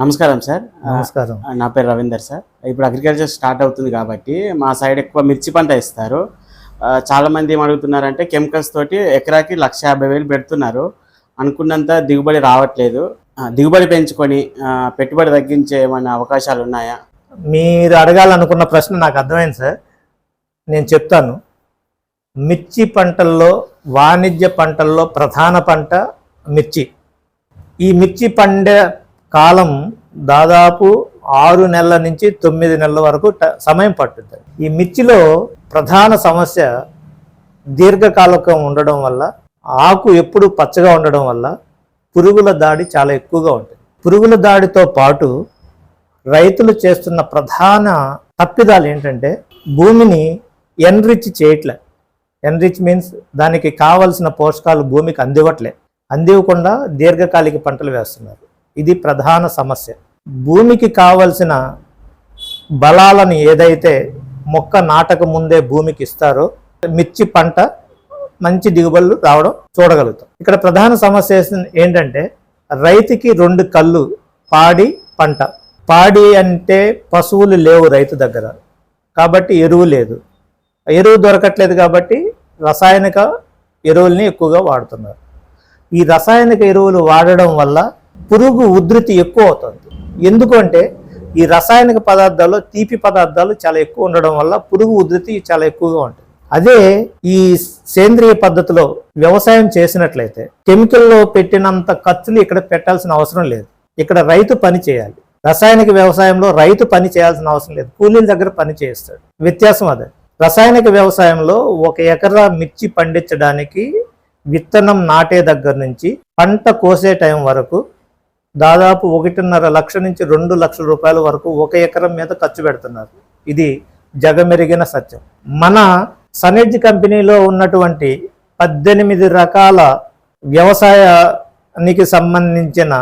నమస్కారం సార్. నమస్కారం. నా పేరు రవీందర్ సార్. ఇప్పుడు అగ్రికల్చర్ స్టార్ట్ అవుతుంది కాబట్టి మా సైడ్ ఎక్కువ మిర్చి పంట ఇస్తారు చాలా మంది ఏం అడుగుతున్నారంటే కెమికల్స్ తోటి ఎకరాకి లక్ష యాభై వేలు పెడుతున్నారు. అనుకున్నంత దిగుబడి రావట్లేదు. దిగుబడి పెంచుకొని పెట్టుబడి తగ్గించే ఏమైనా అవకాశాలు ఉన్నాయా? మీరు అడగాలనుకున్న ప్రశ్న నాకు అర్థమైంది సార్. నేను చెప్తాను. మిర్చి పంటల్లో వాణిజ్య పంటల్లో ప్రధాన పంట మిర్చి. ఈ మిర్చి పండే కాలం దాదాపు ఆరు నెలల నుంచి తొమ్మిది నెలల వరకు సమయం పట్టుద్ది. ఈ మిర్చిలో ప్రధాన సమస్య దీర్ఘకాలకం ఉండడం వల్ల ఆకు ఎప్పుడు పచ్చగా ఉండడం వల్ల పురుగుల దాడి చాలా ఎక్కువగా ఉంటుంది. పురుగుల దాడితో పాటు రైతులు చేస్తున్న ప్రధాన తప్పిదాలు ఏంటంటే భూమిని ఎన్రిచ్ చేయట్లే. ఎన్రిచ్ మీన్స్ దానికి కావలసిన పోషకాలు భూమికి అందివ్వట్లే. అందివ్వకుండా దీర్ఘకాలిక పంటలు వేస్తున్నారు. ఇది ప్రధాన సమస్య. భూమికి కావలసిన బలాలను ఏదైతే మొక్క నాటక ముందే భూమికి ఇస్తారో మిర్చి పంట మంచి దిగుబడులు రావడం చూడగలుగుతాం. ఇక్కడ ప్రధాన సమస్య ఏంటంటే రైతుకి రెండు కళ్ళు పాడి పంట. పాడి అంటే పశువులు లేవు రైతు దగ్గర. కాబట్టి ఎరువు లేదు. ఎరువు దొరకట్లేదు కాబట్టి రసాయనిక ఎరువుల్ని ఎక్కువగా వాడుతున్నారు. ఈ రసాయనిక ఎరువులు వాడడం వల్ల పురుగు ఉధృతి ఎక్కువ అవుతుంది. ఎందుకంటే ఈ రసాయనిక పదార్థాల్లో తీపి పదార్థాలు చాలా ఎక్కువ ఉండడం వల్ల పురుగు ఉధృతి చాలా ఎక్కువగా ఉంటుంది. అదే ఈ సేంద్రియ పద్ధతిలో వ్యవసాయం చేసినట్లయితే కెమికల్లో పెట్టినంత ఖర్చులు ఇక్కడ పెట్టాల్సిన అవసరం లేదు. ఇక్కడ రైతు పని చేయాలి. రసాయనిక వ్యవసాయంలో రైతు పని చేయాల్సిన అవసరం లేదు. కూలీల దగ్గర పని చేస్తాడు వ్యత్యాసం అదే. రసాయనిక వ్యవసాయంలో ఒక ఎకరా మిర్చి పండించడానికి విత్తనం నాటే దగ్గర నుంచి పంట కోసే టైం వరకు దాదాపు ఒకటిన్నర లక్ష నుంచి రెండు లక్షల రూపాయల వరకు ఒక ఎకరం మీద ఖర్చు పెడుతున్నారు. ఇది జగమెరిగిన సత్యం. మన సనేజ్ కంపెనీలో ఉన్నటువంటి పద్దెనిమిది రకాల వ్యవసాయానికి సంబంధించిన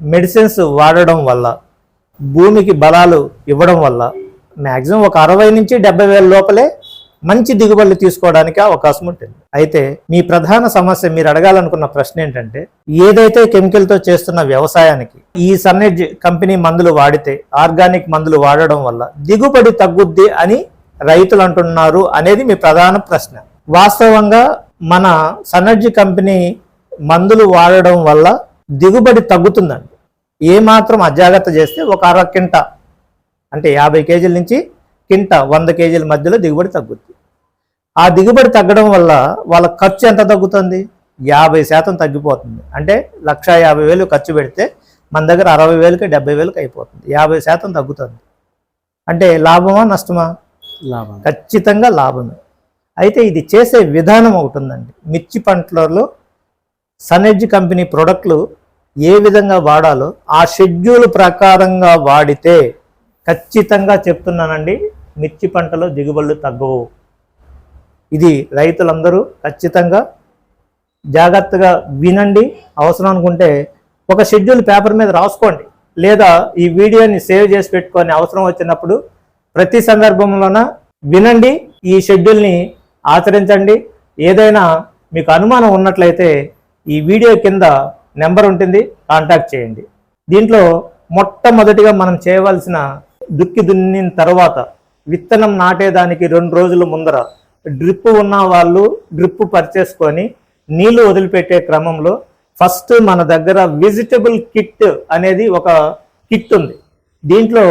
మెడిసిన్స్ వాడడం వల్ల భూమికి బలాలు ఇవ్వడం వల్ల మ్యాక్సిమం ఒక అరవై నుంచి డెబ్బై వేల లోపలే మంచి దిగుబడులు తీసుకోవడానికి అవకాశం ఉంటుంది. అయితే మీ ప్రధాన సమస్య మీరు అడగాలనుకున్న ప్రశ్న ఏంటంటే ఏదైతే కెమికల్తో చేస్తున్న వ్యవసాయానికి ఈ సన్నెడ్జ్ కంపెనీ మందులు వాడితే ఆర్గానిక్ మందులు వాడడం వల్ల దిగుబడి తగ్గుద్ది అని రైతులు అంటున్నారు అనేది మీ ప్రధాన ప్రశ్న. వాస్తవంగా మన సన్నెడ్జ్ కంపెనీ మందులు వాడడం వల్ల దిగుబడి తగ్గుతుందండి. ఏ మాత్రం అజాగ్రత్త చేస్తే ఒక అర కింట అంటే యాభై కేజీల నుంచి కింట వంద కేజీల మధ్యలో దిగుబడి తగ్గుద్ది. ఆ దిగుబడి తగ్గడం వల్ల వాళ్ళ ఖర్చు ఎంత తగ్గుతుంది? యాభై శాతం తగ్గిపోతుంది. అంటే లక్ష యాభై వేలు ఖర్చు పెడితే మన దగ్గర అరవై వేలకి డెబ్బై వేలకి అయిపోతుంది. యాభై శాతం తగ్గుతుంది. అంటే లాభమా నష్టమా? లాభం ఖచ్చితంగా లాభమే. అయితే ఇది చేసే విధానం ఒకటి ఉందండి. మిర్చి పంటలలో సనెడ్జ్ కంపెనీ ప్రొడక్ట్లు ఏ విధంగా వాడాలో ఆ షెడ్యూల్ ప్రకారంగా వాడితే ఖచ్చితంగా చెప్తున్నానండి మిర్చి పంటలో దిగుబడులు తగ్గవు. ఇది రైతులందరూ ఖచ్చితంగా జాగ్రత్తగా వినండి. అవసరం అనుకుంటే ఒక షెడ్యూల్ పేపర్ మీద రాసుకోండి. లేదా ఈ వీడియోని సేవ్ చేసి పెట్టుకొని అవసరం వచ్చినప్పుడు ప్రతి సందర్భంలోన వినండి. ఈ షెడ్యూల్ని ఆచరించండి. ఏదైనా మీకు అనుమానం ఉన్నట్లయితే ఈ వీడియో కింద నెంబర్ ఉంటుంది. కాంటాక్ట్ చేయండి. దీంట్లో మొట్టమొదటిగా మనం చేయవలసిన దుక్కి దున్నిన తర్వాత విత్తనం నాటేదానికి రెండు రోజుల ముందర డ్రిప్ ఉన్న వాళ్ళు డ్రిప్ పర్చేసుకొని నీళ్ళు వదిలిపెట్టే క్రమంలో ఫస్ట్ మన దగ్గర వెజిటబుల్ కిట్ అనేది ఒక కిట్ ఉంది. దీంట్లో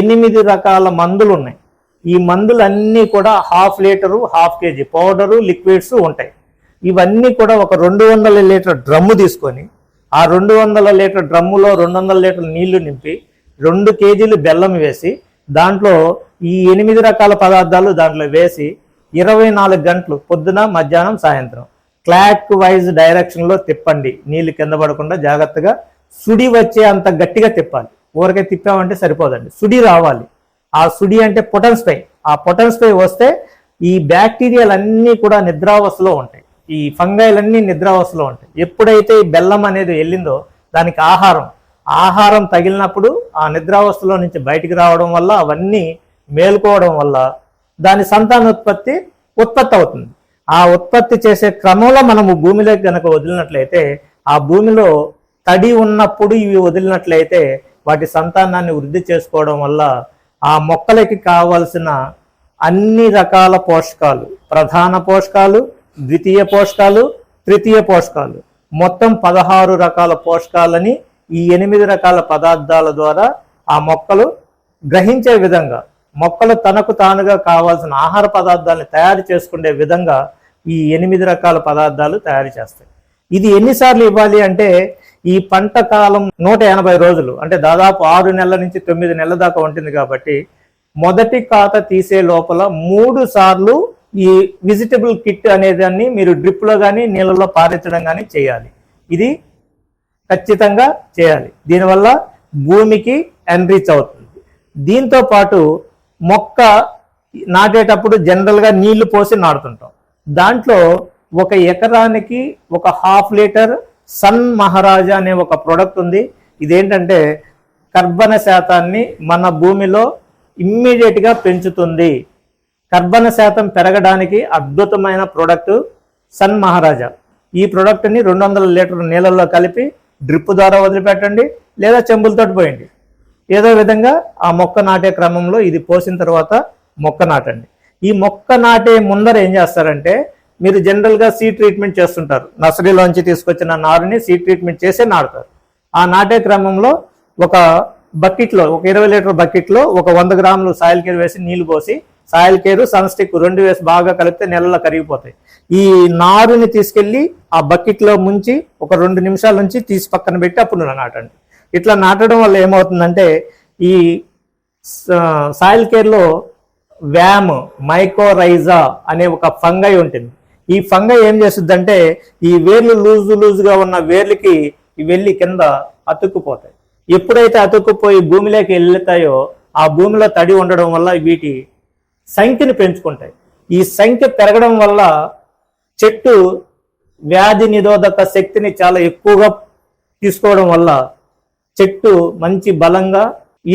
ఎనిమిది రకాల మందులు ఉన్నాయి. ఈ మందులన్నీ కూడా half litre half KG powder liquids ఉంటాయి. ఇవన్నీ కూడా ఒక రెండు వందల లీటర్ డ్రమ్ము తీసుకొని ఆ రెండు వందల లీటర్ డ్రమ్ములో రెండు వందల లీటర్ నీళ్ళు నింపి రెండు కేజీలు బెల్లం వేసి దాంట్లో ఈ ఎనిమిది రకాల పదార్థాలు దాంట్లో వేసి ఇరవై నాలుగు గంటలు పొద్దున మధ్యాహ్నం సాయంత్రం. క్లాక్ వైజ్ డైరెక్షన్లో తిప్పండి. నీళ్ళు కింద పడకుండా జాగ్రత్తగా సుడి వచ్చే అంత గట్టిగా తిప్పాలి. ఊరికే తిప్పామంటే సరిపోదండి. సుడి రావాలి. ఆ సుడి అంటే పొటన్ స్పై ఆ పొటన్ స్పై వస్తే ఈ బ్యాక్టీరియాలన్నీ కూడా నిద్రావస్థలో ఉంటాయి. ఈ ఫంగైలన్నీ నిద్రావస్థలో ఉంటాయి. ఎప్పుడైతే ఈ బెల్లం అనేది వెళ్ళిందో దానికి ఆహారం. ఆహారం తగిలినప్పుడు ఆ నిద్రావస్థలో నుంచి బయటికి రావడం వల్ల అవన్నీ మేల్కోవడం వల్ల దాని సంతానోత్పత్తి ఉత్పత్తి అవుతుంది ఆ ఉత్పత్తి చేసే క్రమంలో మనము భూమిలోకి కనుక వదిలినట్లయితే ఆ భూమిలో తడి ఉన్నప్పుడు ఇవి వదిలినట్లయితే వాటి సంతానాన్ని వృద్ధి చేసుకోవడం వల్ల ఆ మొక్కలకి కావలసిన అన్ని రకాల పోషకాలు ప్రధాన పోషకాలు ద్వితీయ పోషకాలు తృతీయ పోషకాలు మొత్తం పదహారు రకాల పోషకాలని ఈ ఎనిమిది రకాల పదార్థాల ద్వారా ఆ మొక్కలు గ్రహించే విధంగా మొక్కలు తనకు తానుగా కావాల్సిన ఆహార పదార్థాలను తయారు చేసుకునే విధంగా ఈ ఎనిమిది రకాల పదార్థాలు తయారు చేస్తాయి. ఇది ఎన్నిసార్లు ఇవ్వాలి అంటే ఈ పంట కాలం నూట ఎనభై రోజులు అంటే దాదాపు ఆరు నెలల నుంచి తొమ్మిది నెలల దాకా ఉంటుంది కాబట్టి మొదటి ఖాత తీసే లోపల మూడు సార్లు ఈ విజిటబుల్ కిట్ అనేదాన్ని మీరు డ్రిప్లో కానీ నీళ్ళలో పారించడం కానీ చేయాలి. ఇది ఖచ్చితంగా చేయాలి. దీనివల్ల భూమికి ఎన్రీచ్ అవుతుంది. దీంతో పాటు మొక్క నాటేటప్పుడు జనరల్గా నీళ్ళు పోసి నాటుతుంటాం. దాంట్లో ఒక ఎకరానికి ఒక హాఫ్ లీటర్ సన్ మహారాజా అనే ఒక ప్రోడక్ట్ ఉంది. ఇదేంటంటే కర్బన శాతాన్ని మన భూమిలో ఇమ్మీడియట్గా పెంచుతుంది. కర్బన శాతం పెరగడానికి అద్భుతమైన ప్రోడక్ట్ సన్ మహారాజా ఈ ప్రోడక్ట్ని రెండు వందల లీటర్ నీళ్ళల్లో కలిపి డ్రిప్ ద్వారా వదిలిపెట్టండి లేదా చెంబులతో పోయండి. ఏదో విధంగా ఆ మొక్క నాటే క్రమంలో ఇది పోసిన తర్వాత మొక్క నాటండి. ఈ మొక్క నాటే ముందర ఏం చేస్తారంటే మీరు జనరల్గా సీ ట్రీట్మెంట్ చేస్తుంటారు. నర్సరీలోంచి తీసుకొచ్చిన నారుని సీ ట్రీట్మెంట్ చేసే నాటుతారు. ఆ నాటే క్రమంలో ఒక బకెట్లో ఒక ఇరవై లీటర్ బకెట్లో ఒక వంద గ్రాములు సాయిల్ కేర్ వేసి నీళ్ళు పోసి సాయిల్ కేరు సన్స్టిక్ రెండు వేసి బాగా కలిపితే నెలలో కరిగిపోతాయి. ఈ నారుని తీసుకెళ్ళి ఆ బకెట్లో ముంచి ఒక రెండు నిమిషాల నుంచి తీసి పక్కన పెట్టి అప్పుడు నాటండి. ఇట్లా నాటడం వల్ల ఏమవుతుందంటే ఈ సాయిల్ కేర్లో వ్యామ్ మైకోరైజా అనే ఒక ఫంగై ఉంటుంది. ఈ ఫంగై ఏం చేస్తుందంటే ఈ వేర్లు లూజు లూజుగా ఉన్న వేర్లకి వెళ్ళి కింద అతుక్కుపోతాయి. ఎప్పుడైతే అతుక్కుపోయి భూమిలోకి వెళ్తాయో ఆ భూమిలో తడి ఉండడం వల్ల వీటి సంఖ్యను పెంచుకుంటాయి. ఈ సంఖ్య పెరగడం వల్ల చెట్టు వ్యాధి నిరోధక శక్తిని చాలా ఎక్కువగా తీసుకోవడం వల్ల చెట్టు మంచి బలంగా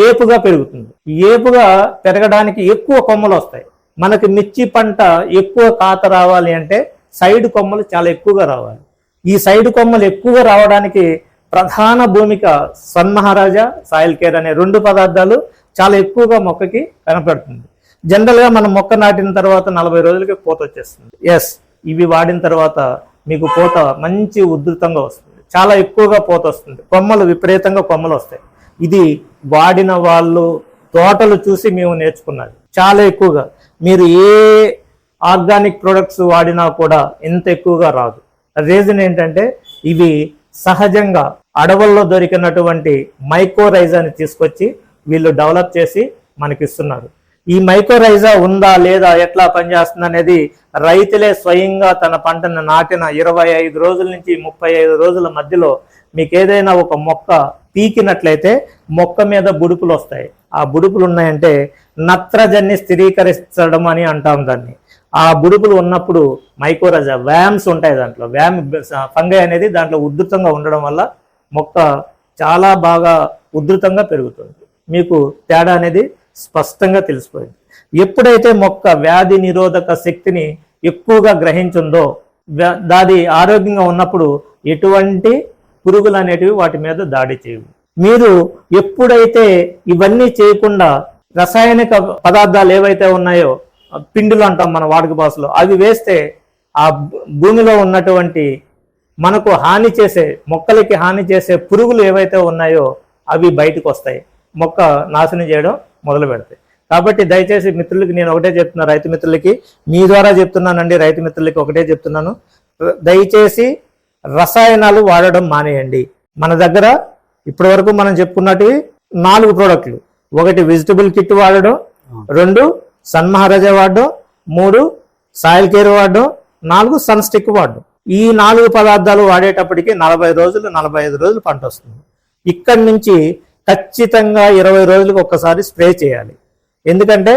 ఏపుగా పెరుగుతుంది. ఏపుగా పెరగడానికి ఎక్కువ కొమ్మలు వస్తాయి. మనకి మిర్చి పంట ఎక్కువ కాత రావాలి అంటే సైడ్ కొమ్మలు చాలా ఎక్కువగా రావాలి. ఈ సైడ్ కొమ్మలు ఎక్కువగా రావడానికి ప్రధాన భూమిక సన్మహారాజా సాయిల్ కేర్ అనే రెండు పదార్థాలు చాలా ఎక్కువగా మొక్కకి కనపడుతుంది. జనరల్గా మనం మొక్క నాటిన తర్వాత నలభై రోజులకి పూత వచ్చేస్తుంది. ఎస్ ఇవి వాడిన తర్వాత మీకు పూత మంచి ఉధృతంగా వస్తుంది. చాలా ఎక్కువగా పూత వస్తుంది. కొమ్మలు విపరీతంగా కొమ్మలు వస్తాయి. ఇది వాడిన వాళ్ళు తోటలు చూసి మేము నేర్చుకున్నది చాలా ఎక్కువగా. మీరు ఏ ఆర్గానిక్ ప్రొడక్ట్స్ వాడినా కూడా ఇంత ఎక్కువగా రాదు. రీజన్ ఏంటంటే ఇవి సహజంగా అడవుల్లో దొరికినటువంటి మైక్రోరైజాని తీసుకొచ్చి వీళ్ళు డెవలప్ చేసి మనకి ఇస్తున్నారు. ఈ మైకోరైజా ఉందా లేదా ఎట్లా పనిచేస్తుంది అనేది రైతులే స్వయంగా తన పంటను నాటిన ఇరవై ఐదు రోజుల నుంచి ముప్పై ఐదు రోజుల మధ్యలో మీకు ఏదైనా ఒక మొక్క పీకినట్లయితే మొక్క మీద బుడుపులు వస్తాయి. ఆ బుడుపులు ఉన్నాయంటే నత్రజన్ని స్థిరీకరించడం అని అంటాం దాన్ని. ఆ బుడుపులు ఉన్నప్పుడు మైకోరైజా వ్యామ్స్ ఉంటాయి దాంట్లో. వ్యామ్ ఫంగై అనేది దాంట్లో ఉధృతంగా ఉండడం వల్ల మొక్క చాలా బాగా ఉధృతంగా పెరుగుతుంది. మీకు తేడా అనేది స్పష్టంగా తెలిసిపోయింది. ఎప్పుడైతే మొక్క వ్యాధి నిరోధక శక్తిని ఎక్కువగా గ్రహించుందో దాది ఆరోగ్యంగా ఉన్నప్పుడు ఎటువంటి పురుగులు అనేటివి వాటి మీద దాడి చేయవు. మీరు ఎప్పుడైతే ఇవన్నీ చేయకుండా రసాయనిక పదార్థాలు ఏవైతే ఉన్నాయో పిండిలు అంటాం మన వాడుక భాషలో అవి వేస్తే ఆ భూ- భూమిలో ఉన్నటువంటి మనకు హాని చేసే మొక్కలకి హాని చేసే పురుగులు ఏవైతే ఉన్నాయో అవి బయటకు వస్తాయి మొక్క నాశనం చేయడం మొదలు పెడతాయి. కాబట్టి దయచేసి మిత్రులకి నేను ఒకటే చెప్తున్నా రైతు మిత్రులకి మీ ద్వారా చెప్తున్నానండి రైతు మిత్రులకి ఒకటే చెప్తున్నాను. దయచేసి రసాయనాలు వాడడం మానేయండి. మన దగ్గర ఇప్పటి వరకు మనం చెప్పుకున్నట్టు నాలుగు ప్రోడక్ట్లు. ఒకటి వెజిటబుల్ కిట్ వాడడం రెండు సన్ మహారాజా వాడడం మూడు సాయిల్ కేర్ వాడడం నాలుగు సన్ స్టిక్ వాడడం. ఈ నాలుగు పదార్థాలు వాడేటప్పటికి నలభై రోజులు నలభై ఐదు రోజులు పంట వస్తుంది. ఇక్కడి నుంచి ఖచ్చితంగా ఇరవై రోజులకు ఒక్కసారి స్ప్రే చేయాలి. ఎందుకంటే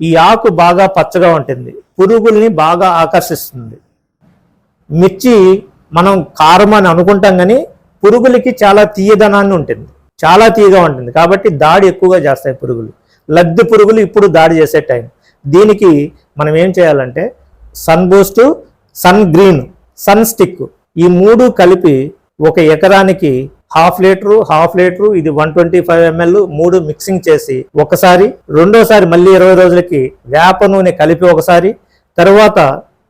ఈ ఆకు బాగా పచ్చగా ఉంటుంది. పురుగుల్ని బాగా ఆకర్షిస్తుంది. మిర్చి మనం కారం అని అనుకుంటాం కానీ పురుగులకి చాలా తీయదనాన్ని ఉంటుంది. చాలా తీయగా ఉంటుంది. కాబట్టి దాడి ఎక్కువగా చేస్తాయి పురుగులు. లద్దె పురుగులు ఇప్పుడు దాడి చేసే టైం. దీనికి మనం ఏం చేయాలంటే Sun Boost Sun Green Sun Stick ఈ మూడు కలిపి ఒక ఎకరానికి హాఫ్ లీటరు హాఫ్ లీటరు ఇది వన్ ట్వంటీ ఫైవ్ ఎంఎల్ మూడు మిక్సింగ్ చేసి ఒకసారి రెండోసారి మళ్ళీ ఇరవై రోజులకి వేప నూనె కలిపి ఒకసారి తర్వాత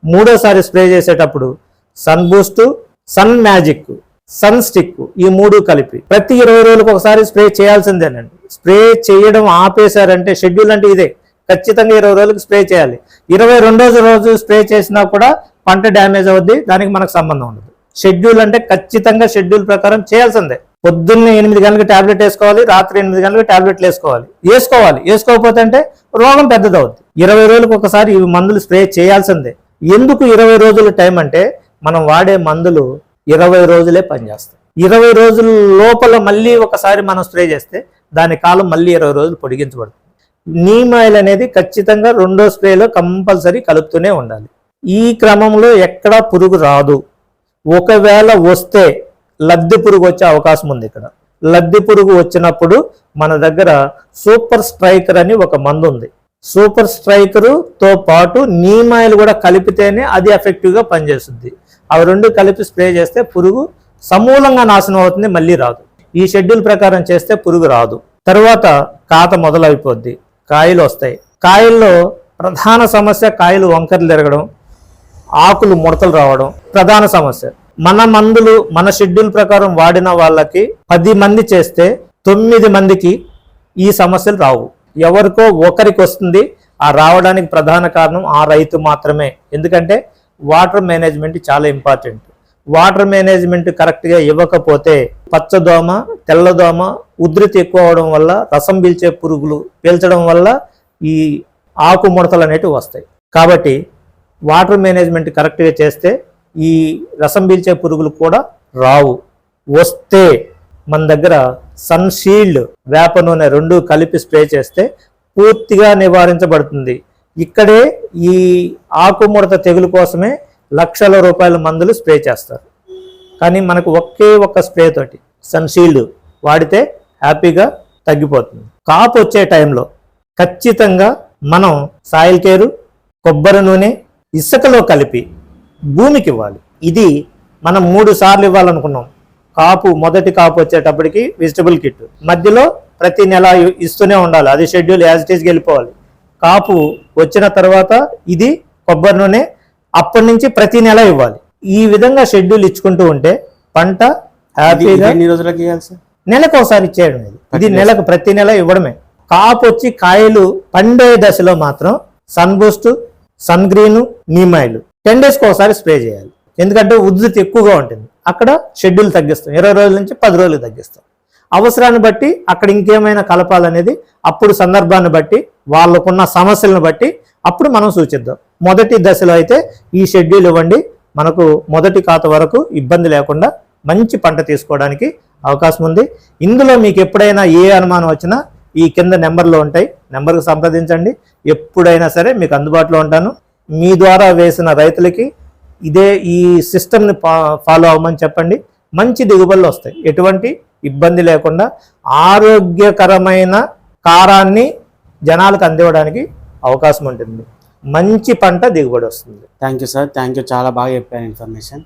మూడోసారి స్ప్రే చేసేటప్పుడు Sun Boost Sun Magic Sun Stick ఈ మూడు కలిపి ప్రతి ఇరవై రోజులకు ఒకసారి స్ప్రే చేయాల్సిందేనండి. స్ప్రే చేయడం ఆపేశారంటే షెడ్యూల్ అంటే ఇదే ఖచ్చితంగా ఇరవై రోజులకు స్ప్రే చేయాలి. ఇరవై రెండో రోజు స్ప్రే చేసినా కూడా పంట డ్యామేజ్ అవుద్ది దానికి మనకు సంబంధం ఉండదు. షెడ్యూల్ అంటే ఖచ్చితంగా షెడ్యూల్ ప్రకారం చేయాల్సిందే. పొద్దున్నే ఎనిమిది గంటలకు టాబ్లెట్ వేసుకోవాలి రాత్రి ఎనిమిది గంటలకు టాబ్లెట్లు వేసుకోవాలి. వేసుకోవాలి. వేసుకోకపోతే అంటే రోగం పెద్దదవుద్ది. ఇరవై రోజులకు ఒకసారి ఈ మందులు స్ప్రే చేయాల్సిందే. ఎందుకు ఇరవై రోజుల టైం అంటే మనం వాడే మందులు ఇరవై రోజులే పనిచేస్తాయి. ఇరవై రోజుల లోపల మళ్ళీ ఒకసారి మనం స్ప్రే చేస్తే దాని కాలం మళ్ళీ ఇరవై రోజులు పొడిగించబడుతుంది. నీమ్ ఆయిల్ అనేది ఖచ్చితంగా రెండో స్ప్రేలో కంపల్సరీ కలుపుతూనే ఉండాలి. ఈ క్రమంలో ఎక్కడా పురుగు రాదు. ఒకవేళ వస్తే లబ్ధి పురుగు వచ్చే అవకాశం ఉంది ఇక్కడ. లబ్ధి పురుగు వచ్చినప్పుడు మన దగ్గర సూపర్ స్ట్రైకర్ అని ఒక మందు ఉంది. సూపర్ స్ట్రైకరుతో పాటు నీమాయిల్ కూడా కలిపితేనే అది ఎఫెక్టివ్గా పనిచేస్తుంది. అవి రెండు కలిపి స్ప్రే చేస్తే పురుగు సమూలంగా నాశనం అవుతుంది మళ్ళీ రాదు. ఈ షెడ్యూల్ ప్రకారం చేస్తే పురుగు రాదు. తరువాత కాత మొదలైపోద్ది కాయలు వస్తాయి. కాయల్లో ప్రధాన సమస్య కాయలు వంకరలు తిరగడం ఆకులు ముడతలు రావడం ప్రధాన సమస్య. మన మందులు మన షెడ్యూల్ ప్రకారం వాడిన వాళ్ళకి పది మంది చేస్తే తొమ్మిది మందికి ఈ సమస్యలు రావు. ఎవరికో ఒకరికి వస్తుంది ఆ రావడానికి ప్రధాన కారణం ఆ రైతు మాత్రమే. ఎందుకంటే వాటర్ మేనేజ్మెంట్ చాలా ఇంపార్టెంట్. వాటర్ మేనేజ్మెంట్ కరెక్ట్గా ఇవ్వకపోతే పచ్చదోమ తెల్లదోమ ఉధృతి ఎక్కువ అవడం వల్ల రసం పీల్చే పురుగులు పీల్చడం వల్ల ఈ ఆకు ముడతలు అనేటివి వస్తాయి. కాబట్టి వాటర్ మేనేజ్మెంట్ కరెక్ట్గా చేస్తే ఈ రసం పీల్చే పురుగులు కూడా రావు. వస్తే మన దగ్గర సన్ షీల్డ్ వేప నూనె రెండు కలిపి స్ప్రే చేస్తే పూర్తిగా నివారించబడుతుంది. ఇక్కడే ఈ ఆకుముడత తెగులు కోసమే లక్షల రూపాయల మందులు స్ప్రే చేస్తారు. కానీ మనకు ఒకే ఒక్క స్ప్రే తోటి సన్షీల్డ్ వాడితే హ్యాపీగా తగ్గిపోతుంది. కాపు వచ్చే టైంలో ఖచ్చితంగా మనం సాయిల్ కేరు కొబ్బరి నూనె ఇసుకలో కలిపి భూమికి ఇవ్వాలి ఇది మనం మూడు సార్లు ఇవ్వాలనుకున్నాం. కాపు మొదటి కాపు వచ్చేటప్పటికి వెజిటబుల్ కిట్ మధ్యలో ప్రతి నెల ఇస్తూనే ఉండాలి. అది షెడ్యూల్ యాజ్ ఇట్ ఈస్కి వెళ్ళిపోవాలి కాపు వచ్చిన తర్వాత ఇది కొబ్బరి నూనె అప్పటి నుంచి ప్రతి నెల ఇవ్వాలి. ఈ విధంగా షెడ్యూల్ ఇచ్చుకుంటూ ఉంటే పంట హ్యాపీగా ఎన్ని రోజులకి ఇవ్వాలి సార్? నెలకు ఒకసారి ఇచ్చేయడం ఇది. ఇది నెలకు ప్రతి నెల ఇవ్వడమే. కాపు వచ్చి కాయలు పండే దశలో మాత్రం Sun Boost Sun Green neem oil. Ten డేస్కి ఒకసారి స్ప్రే చేయాలి. ఎందుకంటే ఉధృతి ఎక్కువగా ఉంటుంది. అక్కడ షెడ్యూల్ తగ్గిస్తాం. ఇరవై రోజుల నుంచి పది రోజులు తగ్గిస్తాం. అవసరాన్ని బట్టి అక్కడ ఇంకేమైనా కలపాలనేది అప్పుడు సందర్భాన్ని బట్టి వాళ్ళకున్న సమస్యలను బట్టి అప్పుడు మనం సూచిద్దాం. మొదటి దశలో అయితే ఈ షెడ్యూల్ ఇవ్వండి. మనకు మొదటి ఖాతా వరకు ఇబ్బంది లేకుండా మంచి పంట తీసుకోవడానికి అవకాశం ఉంది. ఇందులో మీకు ఎప్పుడైనా ఏ అనుమానం వచ్చినా ఈ కింద నెంబర్లు ఉంటాయి. నెంబర్కు సంప్రదించండి. ఎప్పుడైనా సరే మీకు అందుబాటులో ఉంటాను. మీ ద్వారా వేసిన రైతులకి ఇదే ఈ సిస్టమ్ని ఫాలో అవ్వమని చెప్పండి. మంచి దిగుబడులు వస్తాయి. ఎటువంటి ఇబ్బంది లేకుండా ఆరోగ్యకరమైన కారాన్ని జనాలకు అందివ్వడానికి అవకాశం ఉంటుంది. మంచి పంట దిగుబడి వస్తుంది. Thank you sir. Thank you. చాలా బాగా చెప్పారు ఇన్ఫర్మేషన్.